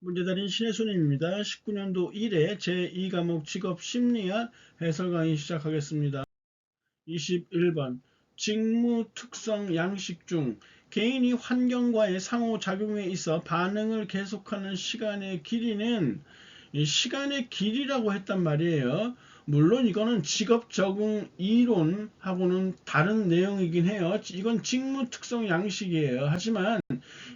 문제달인 신혜순입니다. 19년도 1회 제2과목 직업 심리학 해설 강의 시작하겠습니다. 21번 직무 특성 양식 중 개인이 환경과의 상호작용에 있어 반응을 계속하는 시간의 길이는 이 시간의 길이라고 했단 말이에요. 물론 이거는 직업 적응 이론하고는 다른 내용이긴 해요. 이건 직무 특성 양식이에요. 하지만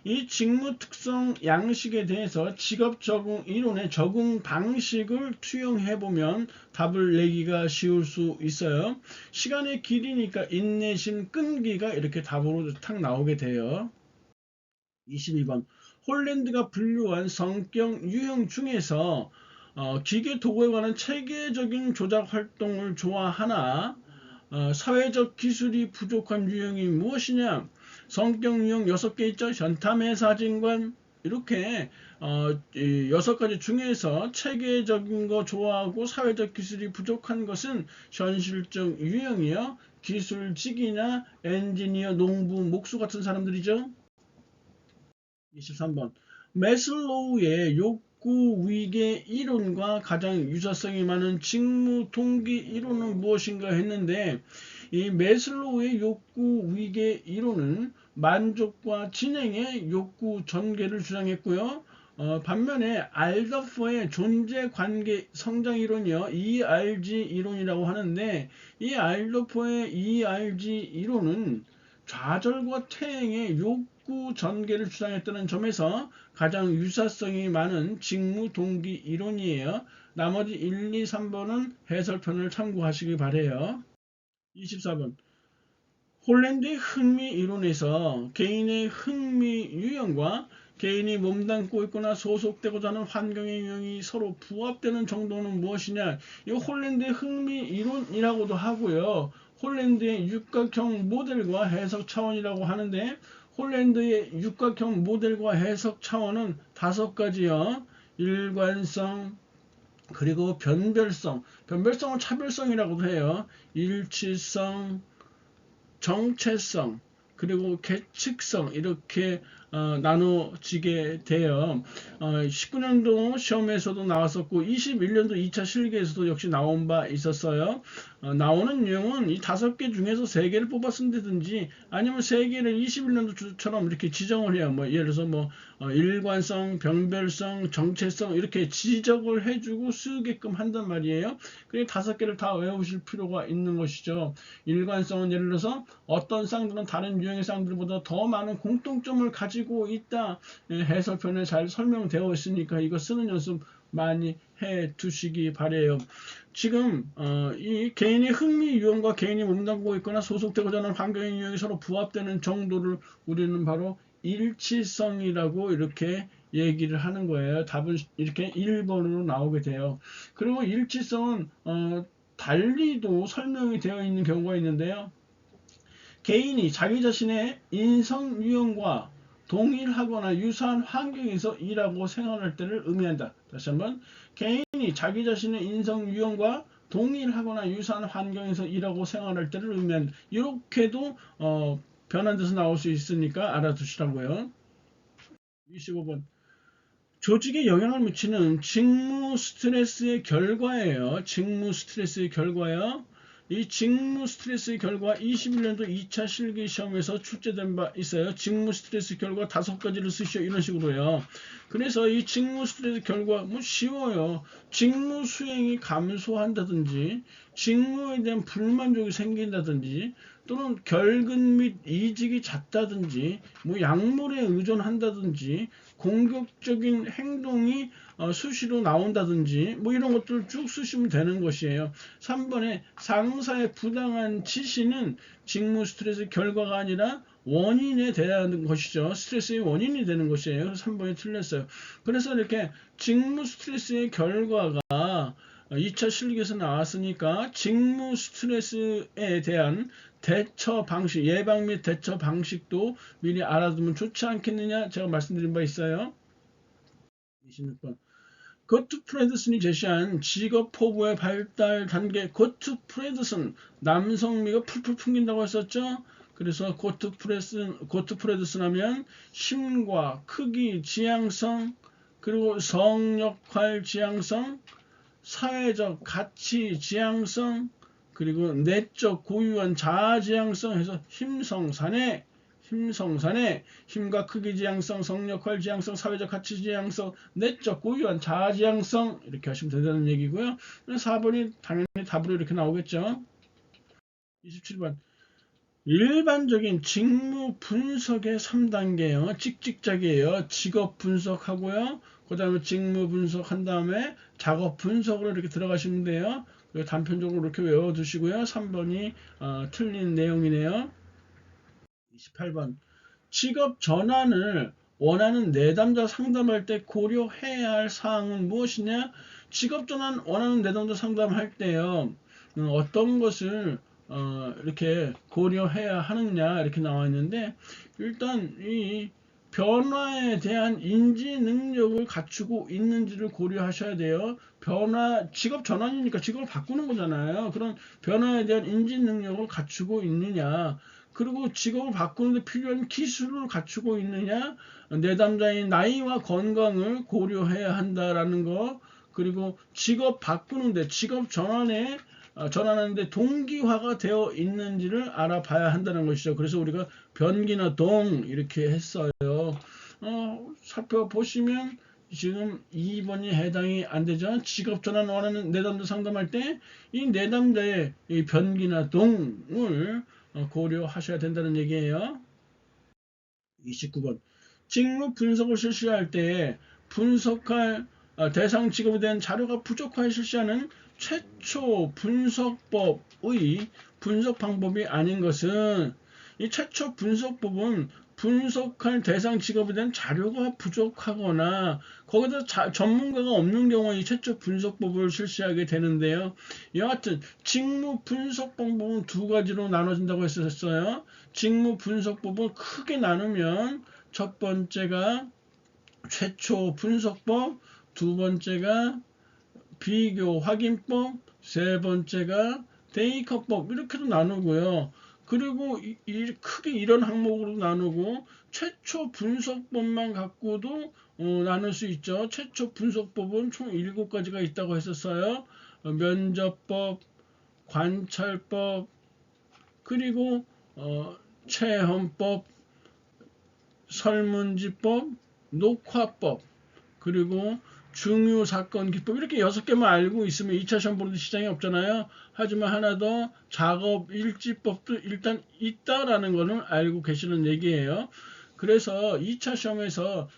이 직무 특성 양식에 대해서 직업 적응 이론의 적응 방식을 투영해 보면 답을 내기가 쉬울 수 있어요. 시간의 길이니까 인내심 끈기가 이렇게 답으로 탁 나오게 돼요. 22번 홀랜드가 분류한 성격 유형 중에서 어, 기계 도구에 관한 체계적인 조작 활동을 좋아하나 어, 사회적 기술이 부족한 유형이 무엇이냐? 성격 유형 6개 있죠. 현탐의 사진관 이렇게 어, 여섯 가지 중에서 체계적인 거 좋아하고 사회적 기술이 부족한 것은 현실적 유형이요. 기술직이나 엔지니어, 농부, 목수 같은 사람들이죠. 23번 메슬로우의 욕 구 위계 이론과 가장 유사성이 많은 직무 동기 이론은 무엇인가 했는데 이 메슬로우의 욕구 위계 이론은 만족과 진행의 욕구 전개를 주장했고요. 어, 반면에 알더퍼의 존재 관계 성장 이론이요. ERG 이론이라고 하는데 이 알더퍼의 ERG 이론은 좌절과 퇴행의 욕구 전개를 주장했다는 점에서 가장 유사성이 많은 직무 동기 이론이에요. 나머지 1, 2, 3번은 해설편을 참고하시기 바래요. 24번 홀랜드의 흥미 이론에서 개인의 흥미 유형과 개인이 몸담고 있거나 소속되고자 하는 환경의 유형이 서로 부합되는 정도는 무엇이냐? 이 홀랜드의 흥미 이론이라고도 하고요. 홀랜드의 육각형 모델과 해석 차원이라고 하는데 홀랜드의 육각형 모델과 해석 차원은 다섯 가지요. 일관성, 그리고 변별성, 변별성은 차별성이라고도 해요. 일치성, 정체성, 그리고 계측성 이렇게 어, 나눠지게 돼요. 어, 19년도 시험에서도 나왔었고 21년도 2차 실기에서도 역시 나온 바 있었어요. 어, 나오는 유형은 이 다섯 개 중에서 세 개를 뽑았은다든지 아니면 세 개를 21년도처럼 이렇게 지정을 해요. 뭐 예를 들어서 뭐 어, 일관성, 병별성, 정체성 이렇게 지적을 해주고 쓰게끔 한단 말이에요. 그게 다섯 개를 다 외우실 필요가 있는 것이죠. 일관성은 예를 들어서 어떤 쌍들은 다른 유형의 쌍들보다 더 많은 공통점을 가지고 있다. 예, 해설편에 잘 설명되어 있으니까 이거 쓰는 연습 많이 해 두시기 바래요. 지금 어, 이 개인의 흥미 유형과 개인이 몸담고 있거나 소속되고자 하는 환경의 유형이 서로 부합되는 정도를 우리는 바로 일치성이라고 이렇게 얘기를 하는 거예요. 답은 이렇게 1번으로 나오게 돼요. 그리고 일치성은 어, 달리도 설명이 되어 있는 경우가 있는데요. 개인이 자기 자신의 인성 유형과 동일하거나 유사한 환경에서 일하고 생활할 때를 의미한다. 다시 한번 개인이 자기 자신의 인성 유형과 동일하거나 유사한 환경에서 일하고 생활할 때를 의미한다. 이렇게도 어, 변환돼서 나올 수 있으니까 알아두시라고요. 25번 조직에 영향을 미치는 직무 스트레스의 결과예요. 직무 스트레스의 결과요. 이 직무 스트레스 결과 21년도 2차 실기 시험에서 출제된 바 있어요. 직무 스트레스 결과 다섯 가지를 쓰시오. 이런 식으로요. 그래서 이 직무 스트레스 결과 뭐 쉬워요. 직무 수행이 감소한다든지 직무에 대한 불만족이 생긴다든지 또는 결근 및 이직이 잦다든지 뭐 약물에 의존한다든지 공격적인 행동이 어, 수시로 나온다든지 뭐 이런 것들을 쭉 쓰시면 되는 것이에요. 3번에 상사의 부당한 지시는 직무 스트레스 결과가 아니라 원인에 대한 것이죠. 스트레스의 원인이 되는 것이에요. 3번이 틀렸어요. 그래서 이렇게 직무 스트레스의 결과가 2차 실기에서 나왔으니까 직무 스트레스에 대한 대처 방식, 예방 및 대처 방식도 미리 알아두면 좋지 않겠느냐 제가 말씀드린 바 있어요. 26번. 고트 프레드슨이 제시한 직업 포부의 발달 단계 고트 프레드슨 남성미가 풀풀 풍긴다고 했었죠. 그래서 고트 프레슨 고트 프레드슨 하면 심과 크기, 지향성, 그리고 성 역할 지향성, 사회적 가치 지향성, 그리고 내적 고유한 자아 지향성 해서 힘성산에 힘성산에 힘과 크기 지향성, 성역할 지향성, 사회적 가치 지향성, 내적 고유한 자아 지향성 이렇게 하시면 된다는 얘기고요. 4번이 당연히 답으로 이렇게 나오겠죠. 27번 일반적인 직무 분석의 3단계요. 찍찍작이에요. 직업 분석하고요. 그 다음에 직무 분석한 다음에 작업 분석으로 이렇게 들어가시면 돼요. 단편적으로 이렇게 외워두시고요. 3번이 어, 틀린 내용이네요. 28번 직업 전환을 원하는 내담자 상담할 때 고려해야 할 사항은 무엇이냐? 직업 전환 원하는 내담자 상담할 때요. 음, 어떤 것을 어, 이렇게 고려해야 하느냐 이렇게 나와 있는데 일단 이 변화에 대한 인지 능력을 갖추고 있는지를 고려하셔야 돼요. 변화 직업 전환이니까 직업을 바꾸는 거잖아요. 그런 변화에 대한 인지 능력을 갖추고 있느냐. 그리고 직업을 바꾸는데 필요한 기술을 갖추고 있느냐. 내담자의 나이와 건강을 고려해야 한다라는 거. 그리고 직업 바꾸는데 직업 전환에 어, 전환하는데 동기화가 되어 있는지를 알아봐야 한다는 것이죠. 그래서 우리가 변기나 동 이렇게 했어요. 어, 살펴보시면 지금 2번이 해당이 안 되죠. 직업 전환 원하는 내담자 상담할 때 이 내담자의 이 변기나 동을 어, 고려하셔야 된다는 얘기예요. 29번 직무 분석을 실시할 때 분석할 어, 대상 직업에 대한 자료가 부족하여 실시하는 최초 분석법의 분석 방법이 아닌 것은 이 최초 분석법은 분석할 대상 직업에 대한 자료가 부족하거나 거기다 자, 전문가가 없는 경우에 이 최초 분석법을 실시하게 되는데요. 여하튼 직무 분석 방법은 두 가지로 나눠진다고 했었어요. 직무 분석법을 크게 나누면 첫 번째가 최초 분석법, 두 번째가 비교 확인법, 세 번째가 데이커법 이렇게도 나누고요. 그리고 이, 이, 크게 이런 항목으로 나누고 최초 분석법만 갖고도 어, 나눌 수 있죠. 최초 분석법은 총 7가지가 있다고 했었어요. 어, 면접법, 관찰법, 그리고 어, 체험법, 설문지법, 녹화법, 그리고 중요 사건 기법 이렇게 여섯 개만 알고 있으면 2차 시험 보는데 시장이 없잖아요. 하지만 하나 더 작업 일지법도 일단 있다라는 거는 알고 계시는 얘기예요. 그래서 2차 시험에서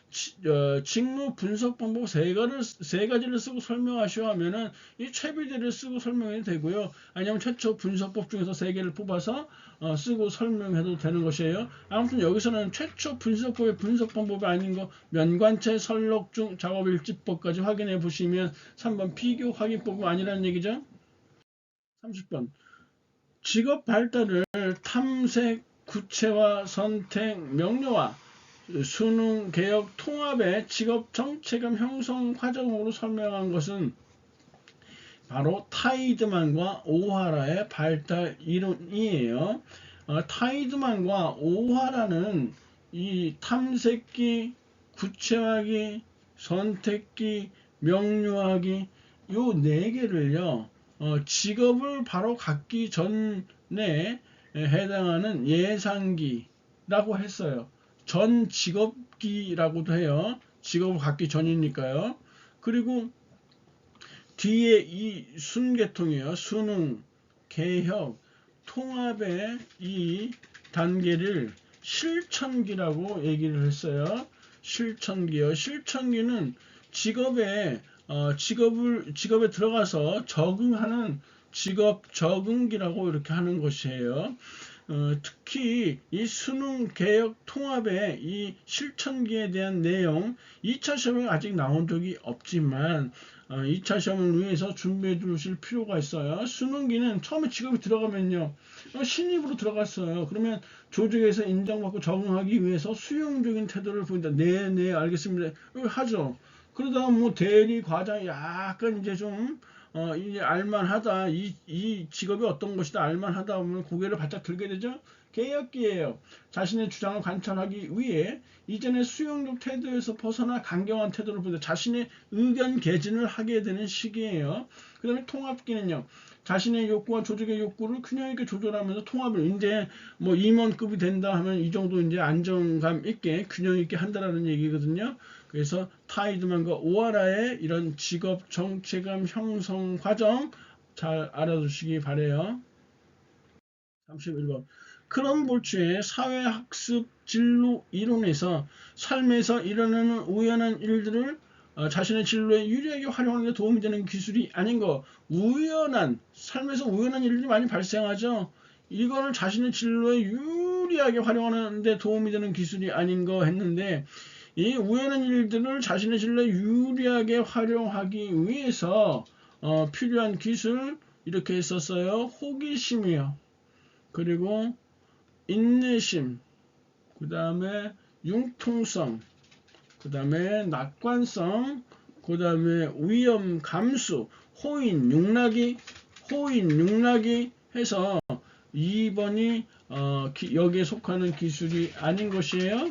어, 직무 분석 방법 세 가지를, 세 가지를 쓰고 설명하시오 하면은 이 최비대를 쓰고 설명해도 되고요. 아니면 최초 분석법 중에서 세 개를 뽑아서 어, 쓰고 설명해도 되는 것이에요. 아무튼 여기서는 최초 분석법의 분석 방법이 아닌 거 면관체 설록 중 작업 일지법까지 확인해 보시면 3번 비교 확인법은 아니라는 얘기죠. 30번 직업 발달을 탐색 구체화 선택 명료화 수능 개혁 통합의 직업 정체감 형성 과정으로 설명한 것은 바로 타이드만과 오하라의 발달 이론이에요. 어, 타이드만과 오하라는 이 탐색기, 구체화기, 선택기, 명료하기 요 네 개를요. 어, 직업을 바로 갖기 전에 해당하는 예상기라고 했어요. 전 직업기라고도 해요. 직업을 갖기 전이니까요. 그리고 뒤에 이 순계통이에요. 수능, 개혁, 통합의 이 단계를 실천기라고 얘기를 했어요. 실천기요. 실천기는 직업에 어, 직업을 직업에 들어가서 적응하는 직업 적응기라고 이렇게 하는 것이에요. 어, 특히 이 수능 개혁 통합의 이 실천기에 대한 내용 2차 시험에 아직 나온 적이 없지만 어, 2차 시험을 위해서 준비해 두실 필요가 있어요. 수능기는 처음에 직업이 들어가면요. 어, 신입으로 들어갔어요. 그러면 조직에서 인정받고 적응하기 위해서 수용적인 태도를 보인다. 네, 네, 알겠습니다. 하죠. 그러다가 뭐 대리 과장 약간 이제 좀 어, 이 알만하다. 이, 이 직업이 어떤 것이다. 알만하다 하면 고개를 바짝 들게 되죠. 개혁기예요. 자신의 주장을 관철하기 위해 이전의 수용적 태도에서 벗어나 강경한 태도를 보여 자신의 의견 개진을 하게 되는 시기예요. 그 다음에 통합기는요. 자신의 욕구와 조직의 욕구를 균형 있게 조절하면서 통합을 이제 뭐 임원급이 된다 하면 이 정도 이제 안정감 있게 균형 있게 한다라는 얘기거든요. 그래서 타이드만과 오하라의 이런 직업 정체감 형성 과정 잘 알아두시기 바래요. 31번. 크럼 볼츠의 사회학습 진로 이론에서 삶에서 일어나는 우연한 일들을 어, 자신의 진로에 유리하게 활용하는 데 도움이 되는 기술이 아닌 거 우연한 삶에서 우연한 일들이 많이 발생하죠. 이거를 자신의 진로에 유리하게 활용하는 데 도움이 되는 기술이 아닌 거 했는데 이 우연한 일들을 자신의 진로에 유리하게 활용하기 위해서 어, 필요한 기술 이렇게 했었어요. 호기심이요. 그리고 인내심, 그 다음에 융통성, 그 다음에 낙관성, 그 다음에 위험 감수, 호인, 육락이, 호인, 육락이 해서 2번이 어, 기, 여기에 속하는 기술이 아닌 것이에요.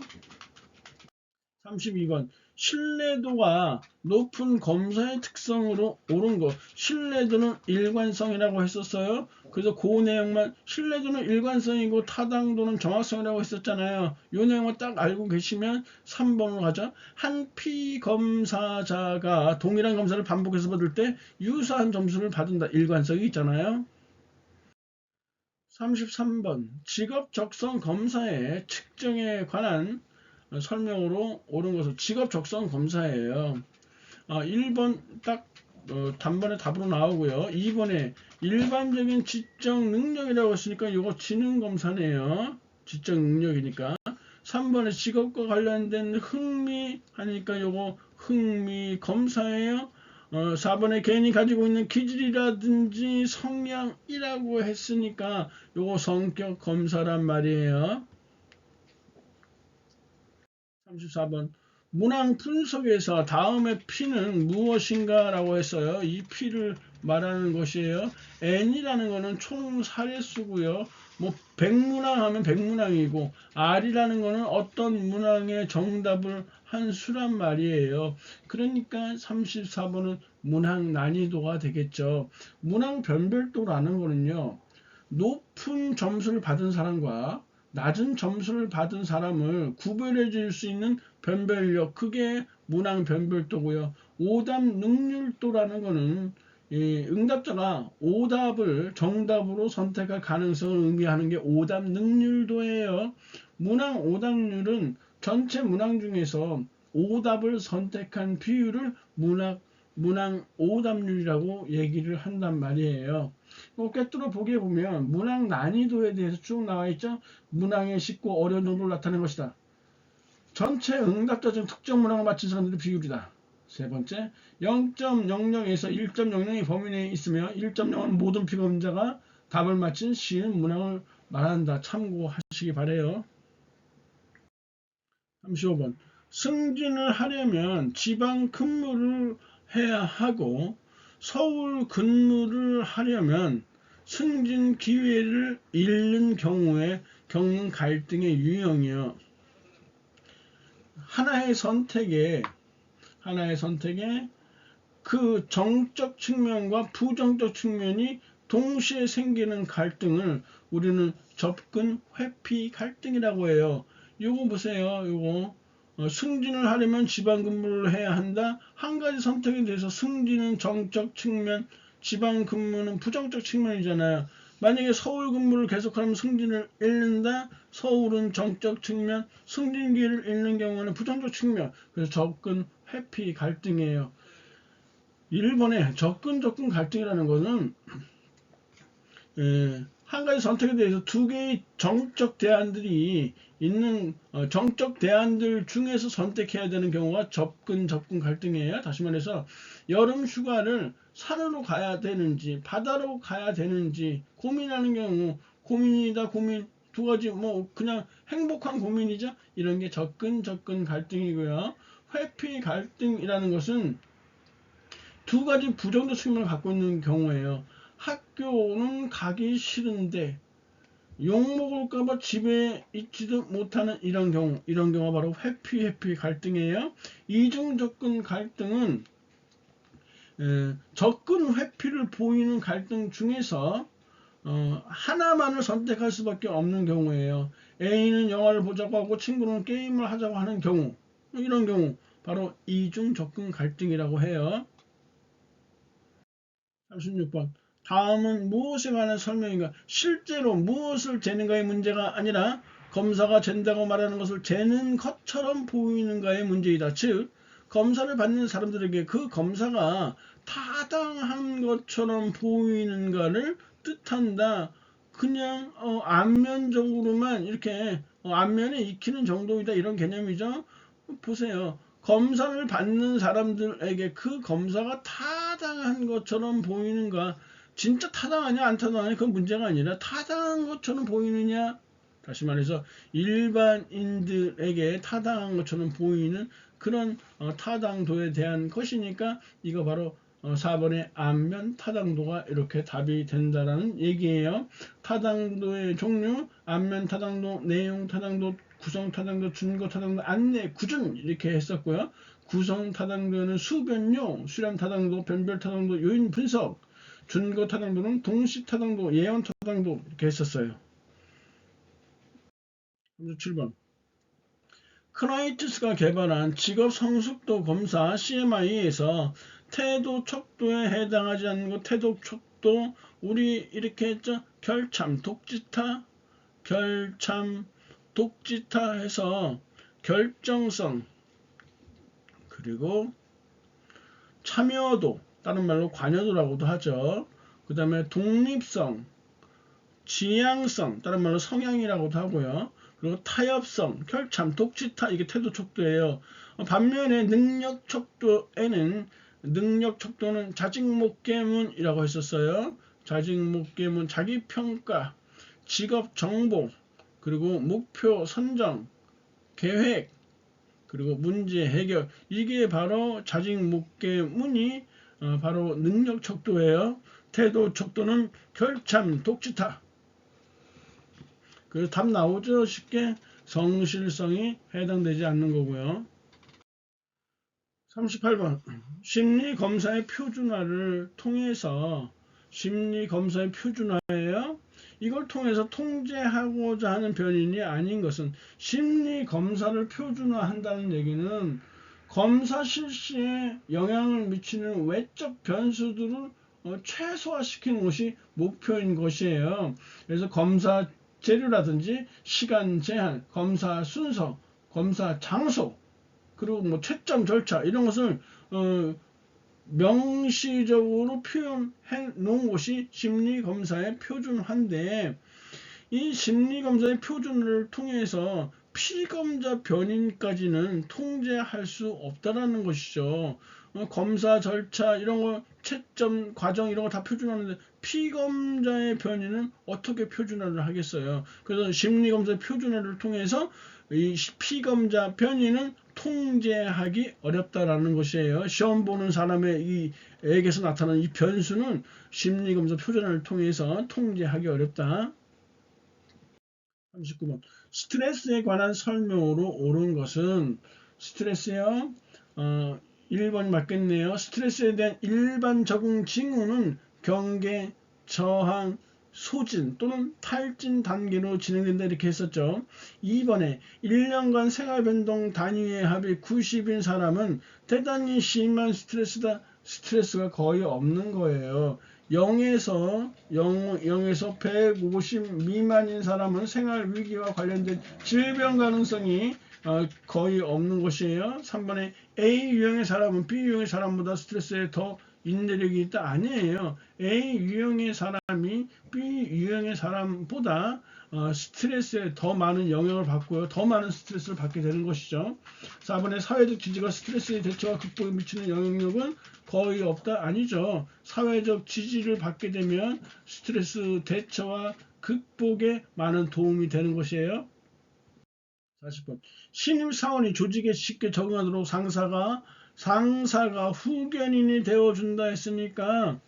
32번 신뢰도가 높은 검사의 특성으로 옳은 것. 신뢰도는 일관성이라고 했었어요. 그래서 그 내용만 신뢰도는 일관성이고 타당도는 정확성이라고 했었잖아요. 이 내용을 딱 알고 계시면 3번으로 가죠. 한 피검사자가 동일한 검사를 반복해서 받을 때 유사한 점수를 받는다. 일관성이 있잖아요. 33번 직업 적성 검사의 측정에 관한 설명으로 옳은 것은 직업 적성 검사예요. 아, 1번 딱 어, 단번에 답으로 나오고요. 2번에 일반적인 지적 능력이라고 했으니까 이거 지능 검사네요. 지적 능력이니까. 3번에 직업과 관련된 흥미 하니까 이거 흥미 검사예요. 어, 4번에 개인이 가지고 있는 기질이라든지 성향이라고 했으니까 이거 성격 검사란 말이에요. 34번 문항 분석에서 다음의 P는 무엇인가 라고 했어요. 이 P를 말하는 것이에요. N이라는 거는 총 사례수고요. 뭐 100문항 하면 100문항이고 R이라는 거는 어떤 문항의 정답을 한 수란 말이에요. 그러니까 34번은 문항 난이도가 되겠죠. 문항 변별도라는 거는요. 높은 점수를 받은 사람과 낮은 점수를 받은 사람을 구별해 줄 수 있는 변별력 그게 문항 변별도고요. 오답 능률도라는 거는 응답자가 오답을 정답으로 선택할 가능성을 의미하는 게 오답 능률도예요. 문항 오답률은 전체 문항 중에서 오답을 선택한 비율을 문항, 문항 오답률이라고 얘기를 한단 말이에요. 뭐 꿰뚫어 보기에 보면 문항 난이도에 대해서 쭉 나와 있죠. 문항의 쉽고 어려운 정도를 나타낸 것이다. 전체 응답자 중 특정 문항을 맞힌 사람들의 비율이다. 세 번째, 0.00에서 1.00이 범위 내에 있으며 1.0은 모든 피검자가 답을 맞힌 쉬운 문항을 말한다. 참고하시기 바래요. 35번. 승진을 하려면 지방 근무를 해야 하고 서울 근무를 하려면 승진 기회를 잃는 경우에 겪는 갈등의 유형이요. 하나의 선택에 하나의 선택에 그 정적 측면과 부정적 측면이 동시에 생기는 갈등을 우리는 접근 회피 갈등이라고 해요. 요거 보세요. 요거 어, 승진을 하려면 지방 근무를 해야 한다. 한 가지 선택에 대해서 승진은 정적 측면, 지방 근무는 부정적 측면이잖아요. 만약에 서울 근무를 계속하면 승진을 잃는다. 서울은 정적 측면, 승진기를 잃는 경우는 부정적 측면. 그래서 접근 회피 갈등이에요. 일본의 접근 접근 갈등이라는 것은 에, 한 가지 선택에 대해서 두 개의 정적 대안들이 있는 어, 정적 대안들 중에서 선택해야 되는 경우가 접근 접근 갈등이에요. 다시 말해서 여름 휴가를 산으로 가야 되는지 바다로 가야 되는지 고민하는 경우 고민이다 고민 두 가지 뭐 그냥 행복한 고민이죠. 이런 게 접근 접근 갈등이고요. 회피 갈등이라는 것은 두 가지 부정적 측면을 갖고 있는 경우에요. 학교는 가기 싫은데 욕먹을까봐 집에 있지도 못하는 이런 경우, 이런 경우가 바로 회피, 회피 갈등이에요. 이중 접근 갈등은 에, 접근 회피를 보이는 갈등 중에서 어, 하나만을 선택할 수밖에 없는 경우예요. A는 영화를 보자고 하고 친구는 게임을 하자고 하는 경우, 이런 경우 바로 이중 접근 갈등이라고 해요. 36번. 다음은 무엇에 관한 설명인가? 실제로 무엇을 재는가의 문제가 아니라 검사가 잰다고 말하는 것을 재는 것처럼 보이는가의 문제이다. 즉, 검사를 받는 사람들에게 그 검사가 타당한 것처럼 보이는가를 뜻한다. 그냥 어, 안면적으로만 이렇게 어, 안면에 익히는 정도이다 이런 개념이죠. 보세요. 검사를 받는 사람들에게 그 검사가 타당한 것처럼 보이는가 진짜 타당하냐 안 타당하냐 그건 문제가 아니라 타당한 것처럼 보이느냐 다시 말해서 일반인들에게 타당한 것처럼 보이는 그런 어, 타당도에 대한 것이니까 이거 바로 어, 4번의 안면 타당도가 이렇게 답이 된다라는 얘기예요. 타당도의 종류, 안면 타당도, 내용 타당도, 구성 타당도, 준거 타당도, 안내, 구준 이렇게 했었고요. 구성 타당도는 수변용, 수렴 타당도, 변별 타당도, 요인 분석, 준거 타당도는 동시 타당도, 예언 타당도 이렇게 했었어요. 7번. 크라이티스가 개발한 직업 성숙도 검사 CMI에서 태도 척도에 해당하지 않는 것 태도 척도 우리 이렇게 했죠 결참 독지타 결참 독지타 해서 결정성 그리고 참여도 다른 말로 관여도라고도 하죠 그 다음에 독립성 지향성 다른 말로 성향이라고도 하고요 그리고 타협성 결참 독지타 이게 태도 척도예요 반면에 능력 척도에는 능력 척도는 자직목계문이라고 했었어요. 자직목계문, 자기평가, 직업 정보, 그리고 목표 선정, 계획, 그리고 문제 해결. 이게 바로 자직 목계문이 어, 바로 능력 척도예요. 태도 척도는 결참, 독지타. 그래서 답 나오죠. 쉽게 성실성이 해당되지 않는 거고요. 38번 심리 검사의 표준화를 통해서 심리 검사의 표준화예요. 이걸 통해서 통제하고자 하는 변인이 아닌 것은 심리 검사를 표준화한다는 얘기는 검사 실시에 영향을 미치는 외적 변수들을 어, 최소화시키는 것이 목표인 것이에요. 그래서 검사 재료라든지 시간 제한, 검사 순서, 검사 장소 그리고 뭐 채점 절차 이런 것을 어, 명시적으로 표현해 놓은 것이 심리검사의 표준화인데 이 심리검사의 표준을 통해서 피검자 변인까지는 통제할 수 없다라는 것이죠. 어, 검사 절차 이런 거 채점 과정 이런 거 다 표준하는데 피검자의 변이는 어떻게 표준화를 하겠어요? 그래서 심리검사의 표준화를 통해서 이 피검자 변이는 통제하기 어렵다라는 것이에요. 시험 보는 사람의 이 에게서 나타나는 이 변수는 심리검사 표준화를 통해서 통제하기 어렵다. 39번. 스트레스에 관한 설명으로 옳은 것은 스트레스요. 어, 1번 맞겠네요. 스트레스에 대한 일반 적응 징후는 경계, 저항, 소진 또는 탈진 단계로 진행된다 이렇게 했었죠. 2번에 1년간 생활 변동 단위의 합이 90인 사람은 대단히 심한 스트레스다. 스트레스가 거의 없는 거예요. 0에서 0, 0에서 150 미만인 사람은 생활 위기와 관련된 질병 가능성이 어, 거의 없는 것이에요. 3번에 A 유형의 사람은 B 유형의 사람보다 스트레스에 더 인내력이 있다 아니에요. A 유형의 사람이 B 유형의 사람보다 어, 스트레스에 더 많은 영향을 받고요. 더 많은 스트레스를 받게 되는 것이죠. 4번에 사회적 지지가 스트레스의 대처와 극복에 미치는 영향력은 거의 없다 아니죠. 사회적 지지를 받게 되면 스트레스 대처와 극복에 많은 도움이 되는 것이에요. 40번 신입 사원이 조직에 쉽게 적응하도록 상사가 상사가 후견인이 되어준다 했으니까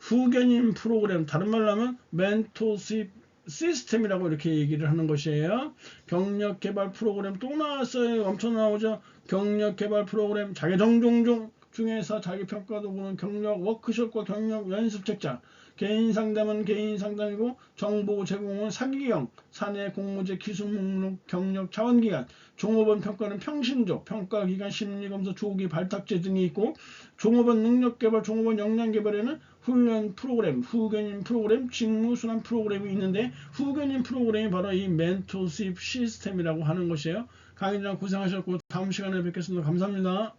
후견인 프로그램 다른 말로 하면 멘토십 시스템이라고 이렇게 얘기를 하는 것이에요. 경력 개발 프로그램 또 나왔어요. 엄청 나오죠. 경력 개발 프로그램 자기정 종종 중에서 자기 평가도 보는 경력 워크숍과 경력 연습 책자. 개인 상담은 개인 상담이고 정보 제공은 사기형, 사내 공모제 기술 목록 경력 차원 기간, 종업원 평가는 평신조, 평가 기간 심리 검사 조기 발탁제 등이 있고 종업원 능력 개발, 종업원 역량 개발에는 훈련 프로그램, 후견인 프로그램, 직무 순환 프로그램이 있는데 후견인 프로그램이 바로 이 멘토십 시스템이라고 하는 것이에요. 강의장 고생하셨고 다음 시간에 뵙겠습니다. 감사합니다.